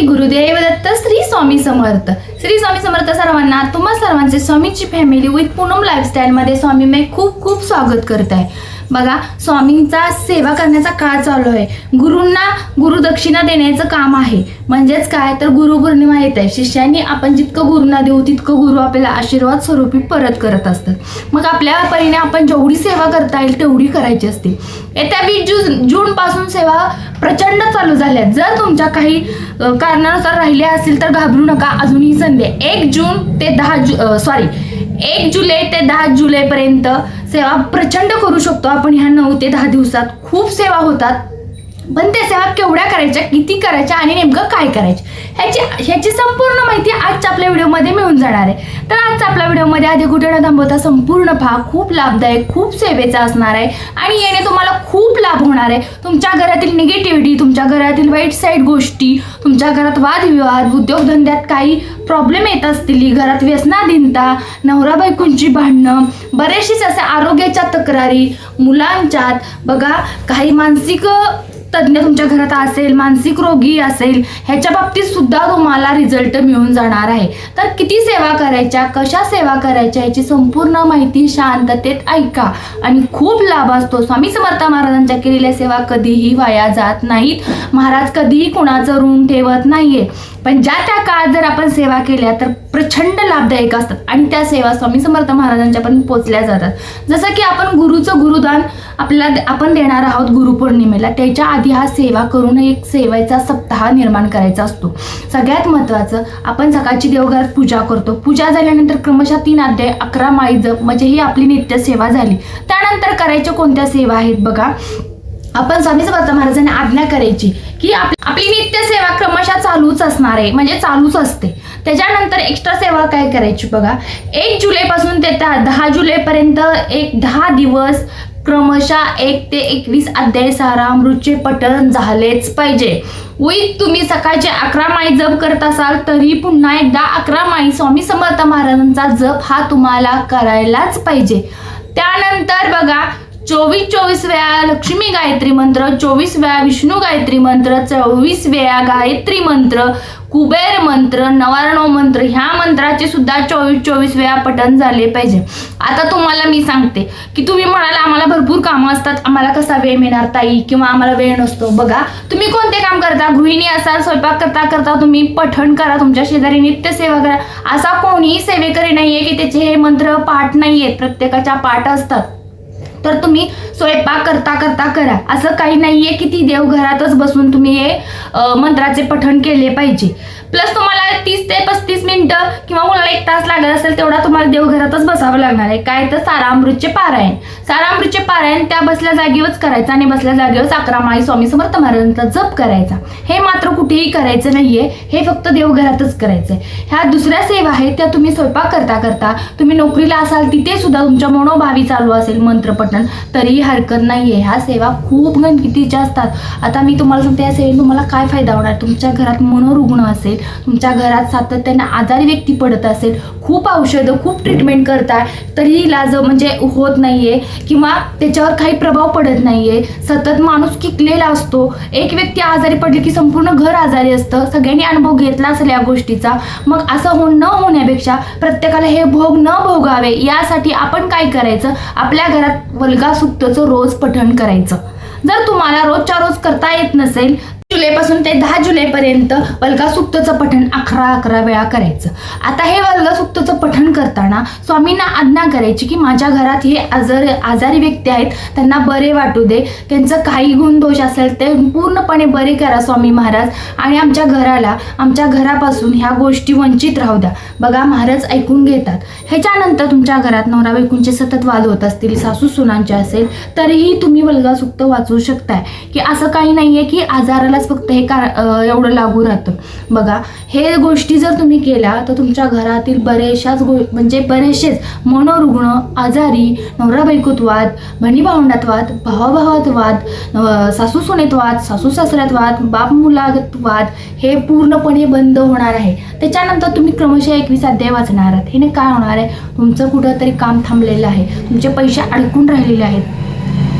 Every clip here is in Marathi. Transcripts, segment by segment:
श्री गुरुदेव दत्त श्री स्वामी समर्थ. श्री स्वामी समर्थ सर्वांना तुम्हा सर्वांचे स्वामीची फॅमिली विथ पूनम लाईफस्टाईलमध्ये स्वामी मी खूप खूप स्वागत करत आहे बघा स्वामींचा सेवा करण्याचा काळ चालू आहे. गुरूंना गुरुदक्षिणा देण्याचं काम आहे. म्हणजेच काय? तर गुरुपौर्णिमा येत आहे. शिष्यांनी आपण जितकं गुरुंना देऊ तितकं गुरु आपल्याला आशीर्वाद स्वरूपी परत करत असतात. मग आपल्या परीने आपण जेवढी सेवा करता येईल तेवढी करायची असते. येत्या वीस जून जून पासून सेवा प्रचंड चालू झाल्या. जर तुमच्या काही कारणानुसार राहिल्या असतील तर घाबरू नका. अजूनही संधी एक जून ते दहा जू सॉरी एक जुलै ते दहा जुलैपर्यंत सेवा प्रचंड करू शकतो. आपण ह्या नऊ ते दहा दिवसात खूप सेवा होतात. पण त्या सेवा केवढ्या करायच्या किती करायच्या आणि नेमकं काय करायचं? ह्याची ह्याची संपूर्ण माहिती आजच्या आपल्या व्हिडिओमध्ये मिळून जाणार आहे. तर आजचा आपल्या व्हिडिओमध्ये आधी कुठे न थांबवता संपूर्ण भाग खूप लाभदायक खूप सेवेचा असणार आहे. आणि याने तुम्हाला खूप लाभ होणार आहे. तुमच्या घरातील निगेटिव्हिटी तुमच्या घरातील वाईट साईड गोष्टी तुमच्या घरात वादविवाद उद्योगधंद्यात काही प्रॉब्लेम येत असतील घरात व्यसनाधीनता नवरा बायकोंची भांडणं बरेचशीच असे आरोग्याच्या तक्रारी मुलांच्यात बघा काही मानसिक तज्ज्ञ तुमच्या घरात असेल मानसिक रोगी असेल ह्याच्या बाबतीत सुद्धा तुम्हाला रिझल्ट मिळून जाणार आहे. तर किती सेवा करायच्या कशा सेवा करायच्या याची संपूर्ण माहिती शांततेत ऐका. आणि खूप लाभ असतो. स्वामी समर्थ महाराजांच्या केलेल्या सेवा कधीही वाया जात नाहीत. महाराज कधीही कुणाचं ऋण ठेवत नाहीये. पण ज्या त्या काळात जर आपण सेवा केल्या तर प्रचंड लाभदायक असतात. आणि त्या सेवा स्वामी समर्थ महाराजांच्यापर्यंत पोचल्या जातात. जसं की आपण गुरुचं गुरुदान आपल्याला आपण देणार आहोत गुरुपौर्णिमेला त्याच्या आधी हा सेवा करून एक सेवेचा सप्ताह निर्माण करायचा असतो. सगळ्यात महत्त्वाचं आपण सकाळची देवघरात पूजा करतो. पूजा झाल्यानंतर क्रमशः तीन अध्याय अकरा माळी जप म्हणजे ही आपली नित्य सेवा झाली. त्यानंतर करायच्या कोणत्या सेवा आहेत बघा. आपण स्वामी समर्थ महाराजांनी आज्ञा करायची की आप- आपली नित्य सेवा क्रमशः चालूच असणार आहे. म्हणजे चालूच असते. त्याच्यानंतर एक्स्ट्रा सेवा काय करायची बघा? एक जुलैपासून ते त्या दहा जुलैपर्यंत एक दहा दिवस क्रमशः एक ते एकवीस अध्याय सारामृतचे पठण झालेच पाहिजे. विथ तुम्ही सकाळचे अकरा माई जप करत असाल तरी पुन्हा एकदा अकरा माई स्वामी समर्थ महाराजांचा जप हा तुम्हाला करायलाच पाहिजे. त्यानंतर बघा चोवीस चोवीस वेळा लक्ष्मी गायत्री मंत्र चोवीस वेळा विष्णू गायत्री मंत्र चोवीस वेळा गायत्री मंत्र कुबेर मंत्र नवारणव मंत्र ह्या मंत्राचे सुद्धा चोवीस चोवीस वेळा पठण झाले पाहिजे. आता तुम्हाला मी सांगते की तुम्ही म्हणाला आम्हाला भरपूर कामं असतात आम्हाला कसा वेळ मिळणार ताई? किंवा आम्हाला वेळ नसतो. बघा तुम्ही कोणते काम करता? गृहिणी असाल स्वयंपाक करता करता तुम्ही पठण करा तुमच्या शेजारी नित्य सेवा करा. असा कोणीही सेवेकरी नाहीये की त्याचे हे मंत्र पाठ नाहीयेत. प्रत्येकाच्या पाठ असतात. तर तुम्ही स्वयंपाक करता करता करा. असं काही नाहीये की ती देवघरातच बसून तुम्ही हे मंत्राचे पठण केले पाहिजे. प्लस तुम्हाला तीस ते पस्तीस मिनिटं किंवा मुलाला एक तास लागत असेल तेवढा तुम्हाला देवघरातच बसावं लागणार आहे. काय तर सारामृतचे पारायण. सारामृतचे पारायण त्या बसल्या जागेवरच करायचं आणि बसल्या जागेवरच अकरा माई स्वामी समर्थ महाराजांचा जप करायचा. हे मात्र कुठेही करायचं नाहीये. हे फक्त देवघरातच करायचंय. ह्या दुसऱ्या सेवा आहेत त्या तुम्ही स्वयंपाक करता करता तुम्ही नोकरीला असाल तिथे सुद्धा तुमच्या मनोभावी चालू असेल मंत्रपठण तरीही हरकत नाहीये. ह्या सेवा खूप गणकितीच्या असतात. आता मी तुम्हाला सांगते या सेवेने तुम्हाला काय फायदा होणार? तुमच्या घरात मनोरुग्ण असेल तुमच्या घरात सातत्याने आजारी व्यक्ती पडत असेल खूप औषधं खूप ट्रीटमेंट करताय तरी इलाज म्हणजे होत नाहीये किंवा त्याच्यावर काही प्रभाव पडत नाहीये. सतत माणूस किकलेला असतो. एक व्यक्ती आजारी पडली की संपूर्ण घर आजारी असतं. सगळ्यांनी अनुभव घेतला असेल या गोष्टीचा. मग असं हो न होण्यापेक्षा प्रत्येकाला हे भोग न भोगावे यासाठी आपण काय करायचं? आपल्या घरात वल्गा सुक्तचं रोज पठण करायचं. जर तुम्हाला रोजच्या रोज करता येत नसेल जुलैपासून ते दहा जुलैपर्यंत वल्गासुक्तचं पठण अकरा अकरा वेळा करायचं. आता हे वल्गासुक्तचं पठण करताना स्वामींना आज्ञा करायची की माझ्या घरात हे आजार आजारी व्यक्ती आहेत त्यांना बरे वाटू दे. त्यांचं काही गुण दोष असेल ते पूर्णपणे बरे करा स्वामी महाराज. आणि आमच्या घराला आमच्या घरापासून ह्या गोष्टी वंचित राहू द्या. बघा महाराज ऐकून घेतात. ह्याच्यानंतर तुमच्या घरात नवरा बायकूंचे सतत वाद होत असतील सासू सुनांचे असेल तरीही तुम्ही वल्गासुक्त वाचू वाचवू शकताय. की असं काही नाही आहे की आजारालाच फक्त हे का एवढं लागू राहतं. बघा हे गोष्टी जर तुम्ही केल्या तर तुमच्या घरातील बरेचशाच गो म्हणजे बरेचसेच मनोरुग्ण आजारी नवरा बायकोत वाद बहिणी भावंडात वाद भावाभावात वाद सासू सुनेत वाद सासू सासऱ्यात वाद बाप मुलात वाद हे पूर्णपणे बंद होणार आहे. त्याच्यानंतर तुम्ही क्रमशः एकवीस अध्याय वाचणार आहात. हे काय होणार आहे? तुमचं कुठंतरी काम थांबलेलं आहे. तुमचे पैसे अडकून राहिलेले आहेत.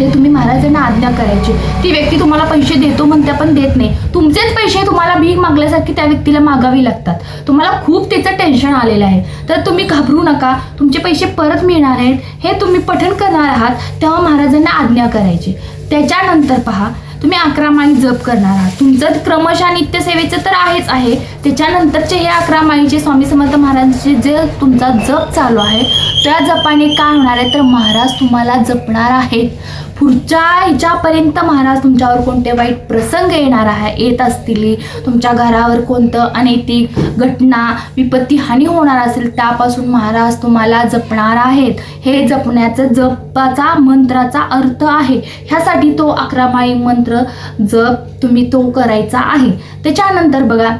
ते तुम्ही महाराजांना आज्ञा करायची. ती व्यक्ती तुम्हाला पैसे देतो म्हणते पण देत नाही. तुमचेच पैसे तुम्हाला भीक मागल्यासारखी त्या व्यक्तीला मागावी लागतात. तुम्हाला खूप त्याचं टेन्शन आलेलं आहे. तर तुम्ही घाबरू नका. तुमचे पैसे परत मिळणार आहेत. हे तुम्ही पठण करणार आहात. तेव्हा महाराजांना आज्ञा करायची. त्याच्यानंतर पहा तुम्ही अकरा माळी जप करणार आहात. तुमचं क्रमशः नित्यसेवेचं तर आहेच आहे. त्याच्यानंतरचे हे अकरा माळीचे स्वामी समर्थ महाराजांचे जे तुमचा जप चालू आहे त्या जपाने काय होणार आहे? तर महाराज तुम्हाला जपणार आहेत. पुढच्या ह्याच्यापर्यंत महाराज तुमच्यावर कोणते वाईट प्रसंग येणार आहे येत असतील तुमच्या घरावर कोणतं अनैतिक घटना विपत्ती हानी होणार असेल त्यापासून महाराज तुम्हाला जपणार आहेत. हे जपण्याचं जपाचा मंत्राचा अर्थ आहे. ह्यासाठी तो अकरा माळी मंत्र जप तुम्ही तो करायचा आहे. त्याच्यानंतर बघा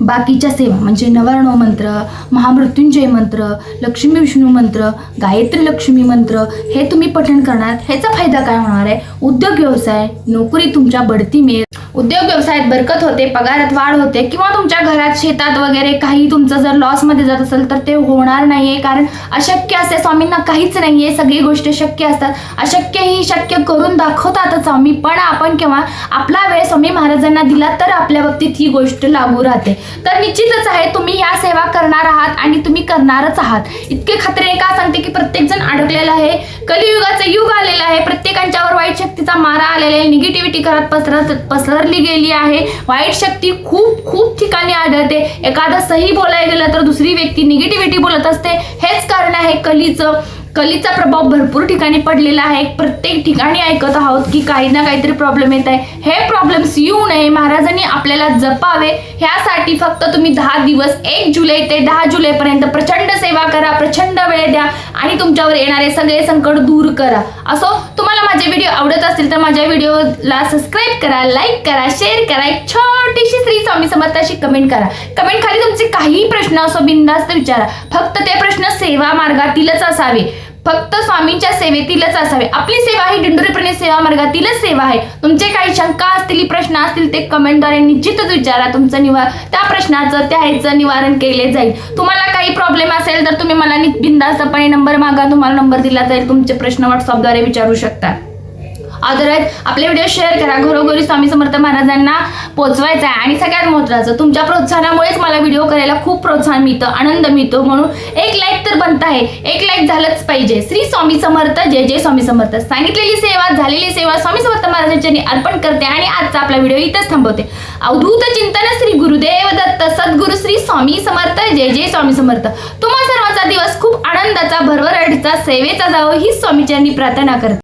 बाकीच्या सेवा म्हणजे नवरणव मंत्र महामृत्युंजय मंत्र लक्ष्मी विष्णू मंत्र गायत्री लक्ष्मी मंत्र हे तुम्ही पठण करणार. ह्याचा फायदा काय होणार आहे? उद्योग व्यवसाय नोकरी तुमच्या बढती मिळेल. उद्योग व्यवसायात बरकत होते पगारात वाढ होते किंवा तुमच्या घरात शेतात वगैरे काही तुमचं जर लॉसमध्ये जात असेल तर ते होणार नाहीये. कारण अशक्य असते स्वामींना काहीच नाहीये. सगळी गोष्टी शक्य असतात. अशक्य ही शक्य करून दाखवतातच स्वामी. पण आपण केव्हा आपला वेळ स्वामी महाराजांना दिला तर आपल्या बाबतीत ही गोष्ट लागू राहते. तर निश्चितच आहे तुम्ही ह्या सेवा करणार आहात आणि तुम्ही करणारच आहात. इतके खात्रीने का सांगते की प्रत्येक जण अडकलेला आहे. कलियुगाचं युग आलेलं आहे. प्रत्येकांच्यावर वाईट शक्तीचा मारा आलेला आहे. निगेटिव्हिटी घरात पसरत पसरली गेली आहे. वाईट शक्ती खूप खूप ठिकाणी आढळते. एखादं सही बोलायला गेलं तर दुसरी व्यक्ती निगेटिव्हिटी बोलत असते. हेच कारण आहे कलीचं. कलीचा प्रभाव भरपूर ठिकाणी पडलेला आहे. प्रत्येक ठिकाणी ऐकत आहोत की काही ना काहीतरी प्रॉब्लेम येत आहे. हे प्रॉब्लेम्स येऊ नये. महाराजांनी आपल्याला जपावे. ह्यासाठी फक्त तुम्ही दहा दिवस एक जुलै ते दहा जुलैपर्यंत प्रचंड सेवा करा. प्रचंड वेळ द्या. आणि तुमच्यावर येणारे सगळे संकट दूर करा. असो तुम्हाला माझे व्हिडिओ असतील तर माझ्या व्हिडिओला सबस्क्राईब करा लाईक करा शेअर करा. एक छोटीशी श्री स्वामी समर्थाशी कमेंट करा. कमेंट खाली तुमचे काही प्रश्न असो बिंदास्त विचारा. फक्त ते प्रश्न सेवा मार्गातीलच असावे. फक्त स्वामींच्या सेवेतीलच असावे. आपली सेवा ही दिंडोरीप्रणित सेवा मार्गातीलच सेवा आहे. तुमचे काही शंका असतील प्रश्न असतील ते कमेंटद्वारे निश्चितच विचारा. तुमचं निवार त्या प्रश्नाचं त्या ह्याचं निवारण केले जाईल. तुम्हाला काही प्रॉब्लेम असेल तर तुम्ही मला नि- नंबर मागा. तुम्हाला नंबर दिला जाईल. तुमचे प्रश्न व्हॉट्सअपद्वारे विचारू शकता. अदरवाईज आपले व्हिडिओ शेअर करा. घरोघरी स्वामी समर्थ महाराजांना पोचवायचा आहे आणि सगळ्यात महत्त्वाचं तुमच्या प्रोत्साहनामुळेच मला व्हिडिओ करायला खूप प्रोत्साहन मिळतं आनंद मिळतो. म्हणून एक लाईक तर बनत आहे. एक लाईक झालंच पाहिजे. श्री स्वामी समर्थ जय जय स्वामी समर्थ. सांगितलेली सेवा झालेली सेवा स्वामी समर्थ महाराजांच्या अर्पण करते आणि आजचा आपला व्हिडिओ इथंच थांबवते. अवधूत चिंतन श्री गुरुदेव दत्त सद्गुरु श्री स्वामी समर्थ जय जय स्वामी समर्थ. तुम्हा सर्वांचा दिवस खूप आनंदाचा भरभराटीचा सेवेचा जावं ही स्वामीचरणी प्रार्थना करते.